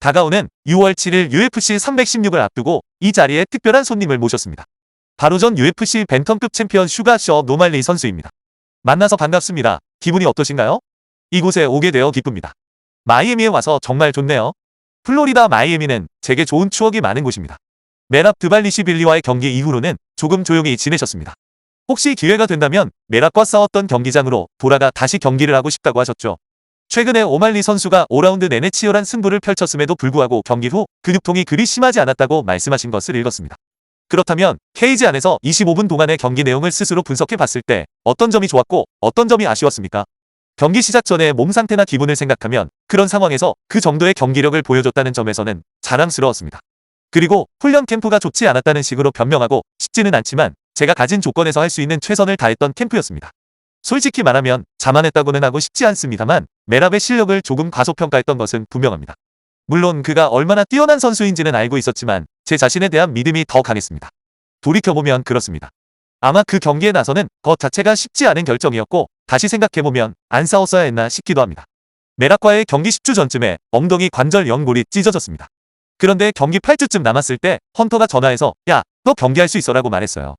다가오는 6월 7일 UFC 316을 앞두고 이 자리에 특별한 손님을 모셨습니다. 바로 전 UFC 벤턴급 챔피언 슈가 셔 노말리 선수입니다. 만나서 반갑습니다. 기분이 어떠신가요? 이곳에 오게 되어 기쁩니다. 마이애미에 와서 정말 좋네요. 플로리다 마이애미는 제게 좋은 추억이 많은 곳입니다. 메랍 드발리시빌리와의 경기 이후로는 조금 조용히 지내셨습니다. 혹시 기회가 된다면 메랍과 싸웠던 경기장으로 돌아가 다시 경기를 하고 싶다고 하셨죠. 최근에 오말리 선수가 5라운드 내내 치열한 승부를 펼쳤음에도 불구하고 경기 후 근육통이 그리 심하지 않았다고 말씀하신 것을 읽었습니다. 그렇다면 케이지 안에서 25분 동안의 경기 내용을 스스로 분석해 봤을 때 어떤 점이 좋았고 어떤 점이 아쉬웠습니까? 경기 시작 전에 몸 상태나 기분을 생각하면 그런 상황에서 그 정도의 경기력을 보여줬다는 점에서는 자랑스러웠습니다. 그리고 훈련 캠프가 좋지 않았다는 식으로 변명하고 싶지는 않지만 제가 가진 조건에서 할 수 있는 최선을 다했던 캠프였습니다. 솔직히 말하면 자만했다고는 하고 싶지 않습니다만 메랍의 실력을 조금 과소평가했던 것은 분명합니다. 물론 그가 얼마나 뛰어난 선수인지는 알고 있었지만 제 자신에 대한 믿음이 더 강했습니다. 돌이켜보면 그렇습니다. 아마 그 경기에 나서는 것 자체가 쉽지 않은 결정이었고 다시 생각해보면 안 싸웠어야 했나 싶기도 합니다. 메락과의 경기 10주 전쯤에 엉덩이 관절 연골이 찢어졌습니다. 그런데 경기 8주쯤 남았을 때 헌터가 전화해서 야, 너 경기할 수 있어라고 말했어요.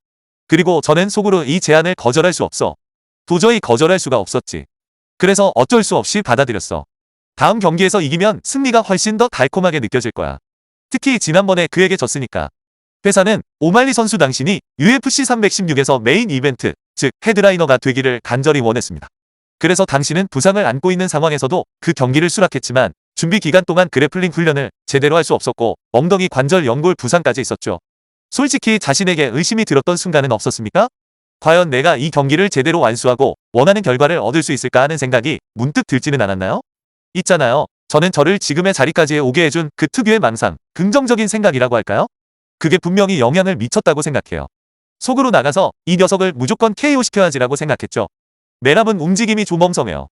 그리고 저는 속으로 이 제안을 거절할 수 없어. 도저히 거절할 수가 없었지. 그래서 어쩔 수 없이 받아들였어. 다음 경기에서 이기면 승리가 훨씬 더 달콤하게 느껴질 거야. 특히 지난번에 그에게 졌으니까. 회사는 오말리 선수 당신이 UFC 316에서 메인 이벤트, 즉 헤드라이너가 되기를 간절히 원했습니다. 그래서 당신은 부상을 안고 있는 상황에서도 그 경기를 수락했지만 준비 기간 동안 그래플링 훈련을 제대로 할 수 없었고 엉덩이 관절 연골 부상까지 있었죠. 솔직히 자신에게 의심이 들었던 순간은 없었습니까? 과연 내가 이 경기를 제대로 완수하고 원하는 결과를 얻을 수 있을까 하는 생각이 문득 들지는 않았나요? 있잖아요. 저는 저를 지금의 자리까지 오게 해준 그 특유의 망상, 긍정적인 생각이라고 할까요? 그게 분명히 영향을 미쳤다고 생각해요. 속으로 나가서 이 녀석을 무조건 KO 시켜야지라고 생각했죠. 메랍은 움직임이 조멍성해요.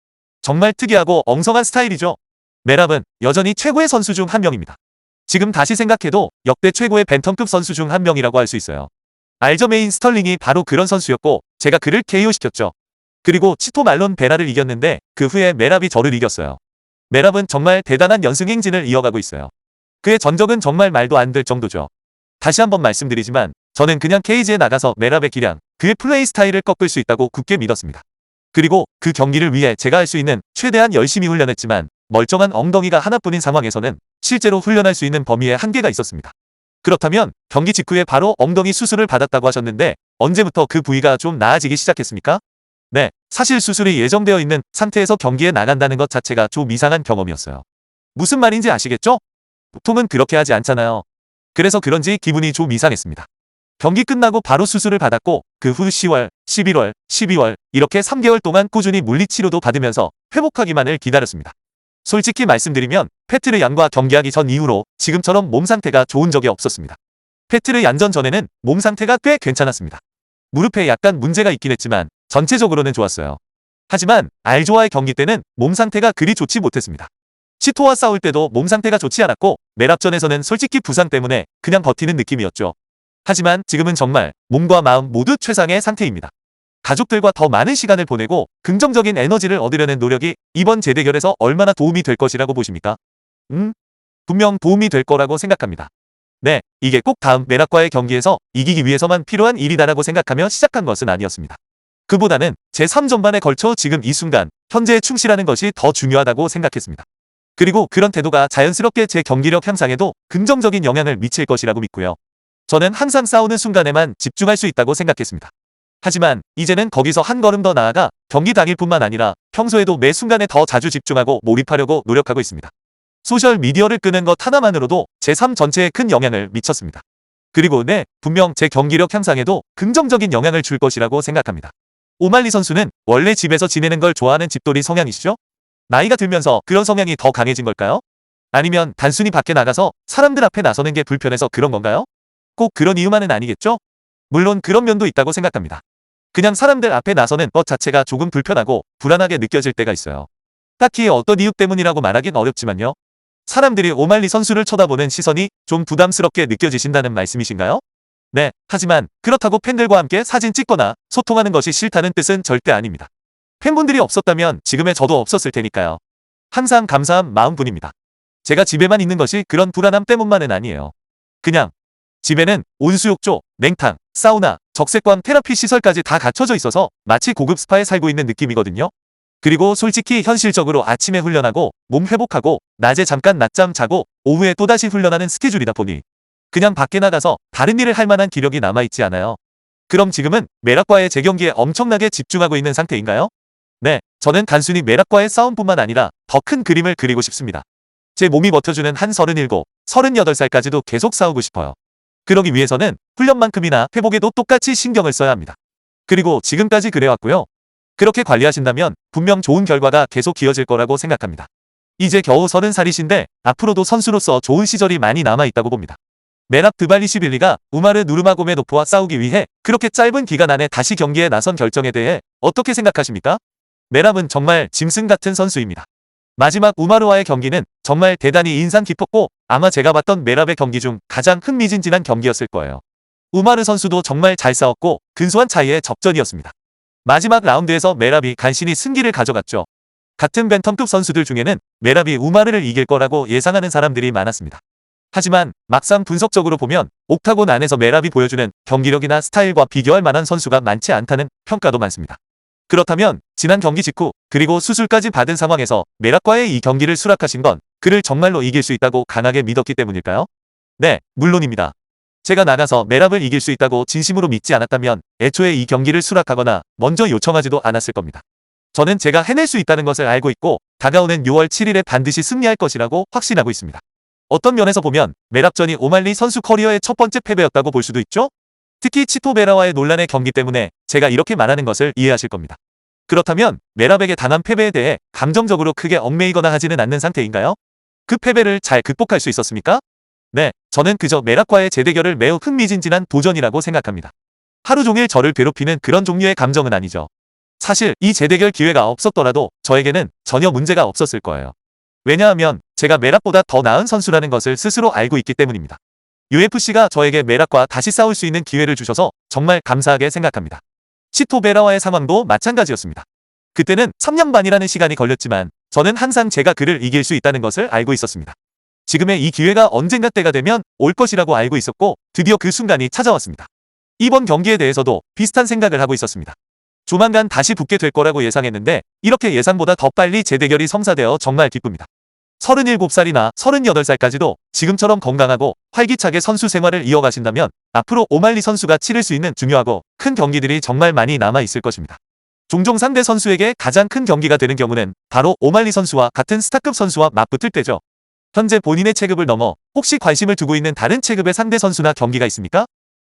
정말 특이하고 엉성한 스타일이죠. 메랍은 여전히 최고의 선수 중 한 명입니다. 지금 다시 생각해도 역대 최고의 벤턴급 선수 중 한 명이라고 할 수 있어요. 알저메인 스털링이 바로 그런 선수였고 제가 그를 KO 시켰죠. 그리고 치토 말론 베라를 이겼는데 그 후에 메랍이 저를 이겼어요. 메랍은 정말 대단한 연승 행진을 이어가고 있어요. 그의 전적은 정말 말도 안 될 정도죠. 다시 한번 말씀드리지만 저는 그냥 케이지에 나가서 메랍의 기량, 그의 플레이 스타일을 꺾을 수 있다고 굳게 믿었습니다. 그리고 그 경기를 위해 제가 할 수 있는 최대한 열심히 훈련했지만 멀쩡한 엉덩이가 하나뿐인 상황에서는 실제로 훈련할 수 있는 범위에 한계가 있었습니다. 그렇다면 경기 직후에 바로 엉덩이 수술을 받았다고 하셨는데 언제부터 그 부위가 좀 나아지기 시작했습니까? 네, 사실 수술이 예정되어 있는 상태에서 경기에 나간다는 것 자체가 좀 이상한 경험이었어요. 무슨 말인지 아시겠죠? 보통은 그렇게 하지 않잖아요. 그래서 그런지 기분이 좀 이상했습니다. 경기 끝나고 바로 수술을 받았고 그 후 10월, 11월, 12월 이렇게 3개월 동안 꾸준히 물리치료도 받으면서 회복하기만을 기다렸습니다. 솔직히 말씀드리면 페트르 양과 경기하기 전 이후로 지금처럼 몸 상태가 좋은 적이 없었습니다. 페트르 얀전 전에는 몸 상태가 꽤 괜찮았습니다. 무릎에 약간 문제가 있긴 했지만 전체적으로는 좋았어요. 하지만 알조와의 경기 때는 몸 상태가 그리 좋지 못했습니다. 치토와 싸울 때도 몸 상태가 좋지 않았고 메랍전에서는 솔직히 부상 때문에 그냥 버티는 느낌이었죠. 하지만 지금은 정말 몸과 마음 모두 최상의 상태입니다. 가족들과 더 많은 시간을 보내고 긍정적인 에너지를 얻으려는 노력이 이번 재대결에서 얼마나 도움이 될 것이라고 보십니까? 음? 분명 도움이 될 거라고 생각합니다. 네, 이게 꼭 다음 메락과의 경기에서 이기기 위해서만 필요한 일이다라고 생각하며 시작한 것은 아니었습니다. 그보다는 제3전반에 걸쳐 지금 이 순간, 현재에 충실하는 것이 더 중요하다고 생각했습니다. 그리고 그런 태도가 자연스럽게 제 경기력 향상에도 긍정적인 영향을 미칠 것이라고 믿고요. 저는 항상 싸우는 순간에만 집중할 수 있다고 생각했습니다. 하지만 이제는 거기서 한 걸음 더 나아가 경기 당일뿐만 아니라 평소에도 매 순간에 더 자주 집중하고 몰입하려고 노력하고 있습니다. 소셜 미디어를 끄는 것 하나만으로도 제3 전체에 큰 영향을 미쳤습니다. 그리고 네, 분명 제 경기력 향상에도 긍정적인 영향을 줄 것이라고 생각합니다. 오말리 선수는 원래 집에서 지내는 걸 좋아하는 집돌이 성향이시죠? 나이가 들면서 그런 성향이 더 강해진 걸까요? 아니면 단순히 밖에 나가서 사람들 앞에 나서는 게 불편해서 그런 건가요? 꼭 그런 이유만은 아니겠죠? 물론 그런 면도 있다고 생각합니다. 그냥 사람들 앞에 나서는 것 자체가 조금 불편하고 불안하게 느껴질 때가 있어요. 딱히 어떤 이유 때문이라고 말하긴 어렵지만요. 사람들이 오말리 선수를 쳐다보는 시선이 좀 부담스럽게 느껴지신다는 말씀이신가요? 네, 하지만 그렇다고 팬들과 함께 사진 찍거나 소통하는 것이 싫다는 뜻은 절대 아닙니다. 팬분들이 없었다면 지금의 저도 없었을 테니까요. 항상 감사한 마음뿐입니다. 제가 집에만 있는 것이 그런 불안함 때문만은 아니에요. 그냥 집에는 온수욕조, 냉탕, 사우나, 적색광 테라피 시설까지 다 갖춰져 있어서 마치 고급 스파에 살고 있는 느낌이거든요. 그리고 솔직히 현실적으로 아침에 훈련하고 몸 회복하고 낮에 잠깐 낮잠 자고 오후에 또다시 훈련하는 스케줄이다 보니 그냥 밖에 나가서 다른 일을 할 만한 기력이 남아있지 않아요. 그럼 지금은 매락과의 재경기에 엄청나게 집중하고 있는 상태인가요? 네, 저는 단순히 매락과의 싸움뿐만 아니라 더 큰 그림을 그리고 싶습니다. 제 몸이 버텨주는 한 37, 38살까지도 계속 싸우고 싶어요. 그러기 위해서는 훈련만큼이나 회복에도 똑같이 신경을 써야 합니다. 그리고 지금까지 그래왔고요. 그렇게 관리하신다면 분명 좋은 결과가 계속 이어질 거라고 생각합니다. 이제 겨우 30살이신데 앞으로도 선수로서 좋은 시절이 많이 남아있다고 봅니다. 메랍 드발리시빌리가 우마르 누르마고메노프와 싸우기 위해 그렇게 짧은 기간 안에 다시 경기에 나선 결정에 대해 어떻게 생각하십니까? 메랍은 정말 짐승 같은 선수입니다. 마지막 우마르와의 경기는 정말 대단히 인상 깊었고 아마 제가 봤던 메랍의 경기 중 가장 흥미진진한 경기였을 거예요. 우마르 선수도 정말 잘 싸웠고 근소한 차이의 접전이었습니다. 마지막 라운드에서 메랍이 간신히 승기를 가져갔죠. 같은 벤텀급 선수들 중에는 메랍이 우마르를 이길 거라고 예상하는 사람들이 많았습니다. 하지만 막상 분석적으로 보면 옥타곤 안에서 메랍이 보여주는 경기력이나 스타일과 비교할 만한 선수가 많지 않다는 평가도 많습니다. 그렇다면 지난 경기 직후 그리고 수술까지 받은 상황에서 메락과의 이 경기를 수락하신 건 그를 정말로 이길 수 있다고 강하게 믿었기 때문일까요? 네, 물론입니다. 제가 나가서 메랍을 이길 수 있다고 진심으로 믿지 않았다면 애초에 이 경기를 수락하거나 먼저 요청하지도 않았을 겁니다. 저는 제가 해낼 수 있다는 것을 알고 있고 다가오는 6월 7일에 반드시 승리할 것이라고 확신하고 있습니다. 어떤 면에서 보면 메랍전이 오말리 선수 커리어의 첫 번째 패배였다고 볼 수도 있죠? 특히 치토베라와의 논란의 경기 때문에 제가 이렇게 말하는 것을 이해하실 겁니다. 그렇다면 메랍에게 당한 패배에 대해 감정적으로 크게 얽매이거나 하지는 않는 상태인가요? 그 패배를 잘 극복할 수 있었습니까? 네, 저는 그저 메랍과의 재대결을 매우 흥미진진한 도전이라고 생각합니다. 하루 종일 저를 괴롭히는 그런 종류의 감정은 아니죠. 사실 이 재대결 기회가 없었더라도 저에게는 전혀 문제가 없었을 거예요. 왜냐하면 제가 메랍보다 더 나은 선수라는 것을 스스로 알고 있기 때문입니다. UFC가 저에게 메락과 다시 싸울 수 있는 기회를 주셔서 정말 감사하게 생각합니다. 치토 베라와의 상황도 마찬가지였습니다. 그때는 3년 반이라는 시간이 걸렸지만 저는 항상 제가 그를 이길 수 있다는 것을 알고 있었습니다. 지금의 이 기회가 언젠가 때가 되면 올 것이라고 알고 있었고 드디어 그 순간이 찾아왔습니다. 이번 경기에 대해서도 비슷한 생각을 하고 있었습니다. 조만간 다시 붙게 될 거라고 예상했는데 이렇게 예상보다 더 빨리 재대결이 성사되어 정말 기쁩니다. 37살이나 38살까지도 지금처럼 건강하고 활기차게 선수 생활을 이어가신다면 앞으로 오말리 선수가 치를 수 있는 중요하고 큰 경기들이 정말 많이 남아 있을 것입니다. 종종 상대 선수에게 가장 큰 경기가 되는 경우는 바로 오말리 선수와 같은 스타급 선수와 맞붙을 때죠. 현재 본인의 체급을 넘어 혹시 관심을 두고 있는 다른 체급의 상대 선수나 경기가 있습니까?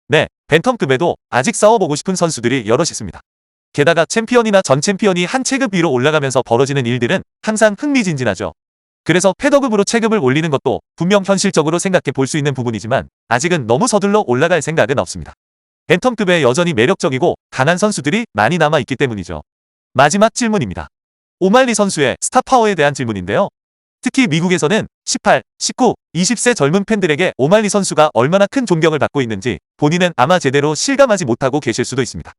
네, 벤텀급에도 아직 싸워보고 싶은 선수들이 여럿 있습니다. 게다가 챔피언이나 전 챔피언이 한 체급 위로 올라가면서 벌어지는 일들은 항상 흥미진진하죠. 그래서 패더급으로 체급을 올리는 것도 분명 현실적으로 생각해 볼 수 있는 부분이지만 아직은 너무 서둘러 올라갈 생각은 없습니다. 벤텀급에 여전히 매력적이고 강한 선수들이 많이 남아 있기 때문이죠. 마지막 질문입니다. 오말리 선수의 스타 파워에 대한 질문인데요. 특히 미국에서는 18, 19, 20세 젊은 팬들에게 오말리 선수가 얼마나 큰 존경을 받고 있는지 본인은 아마 제대로 실감하지 못하고 계실 수도 있습니다.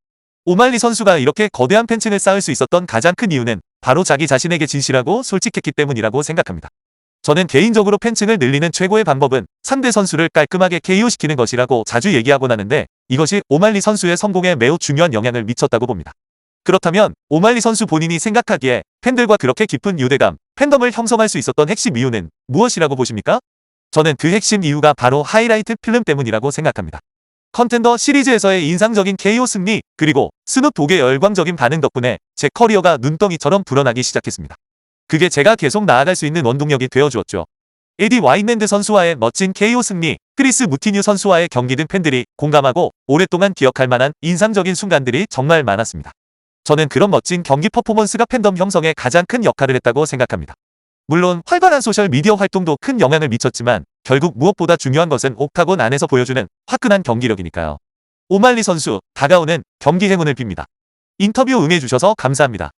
오말리 선수가 이렇게 거대한 팬층을 쌓을 수 있었던 가장 큰 이유는 바로 자기 자신에게 진실하고 솔직했기 때문이라고 생각합니다. 저는 개인적으로 팬층을 늘리는 최고의 방법은 상대 선수를 깔끔하게 KO시키는 것이라고 자주 얘기하곤 하는데 이것이 오말리 선수의 성공에 매우 중요한 영향을 미쳤다고 봅니다. 그렇다면 오말리 선수 본인이 생각하기에 팬들과 그렇게 깊은 유대감, 팬덤을 형성할 수 있었던 핵심 이유는 무엇이라고 보십니까? 저는 그 핵심 이유가 바로 하이라이트 필름 때문이라고 생각합니다. 컨텐더 시리즈에서의 인상적인 KO 승리, 그리고 스눕 독의 열광적인 반응 덕분에 제 커리어가 눈덩이처럼 불어나기 시작했습니다. 그게 제가 계속 나아갈 수 있는 원동력이 되어주었죠. 에디 와인랜드 선수와의 멋진 KO 승리, 크리스 무티뉴 선수와의 경기 등 팬들이 공감하고 오랫동안 기억할 만한 인상적인 순간들이 정말 많았습니다. 저는 그런 멋진 경기 퍼포먼스가 팬덤 형성에 가장 큰 역할을 했다고 생각합니다. 물론 활발한 소셜 미디어 활동도 큰 영향을 미쳤지만 결국 무엇보다 중요한 것은 옥타곤 안에서 보여주는 화끈한 경기력이니까요. 오말리 선수, 다가오는 경기 행운을 빕니다. 인터뷰 응해주셔서 감사합니다.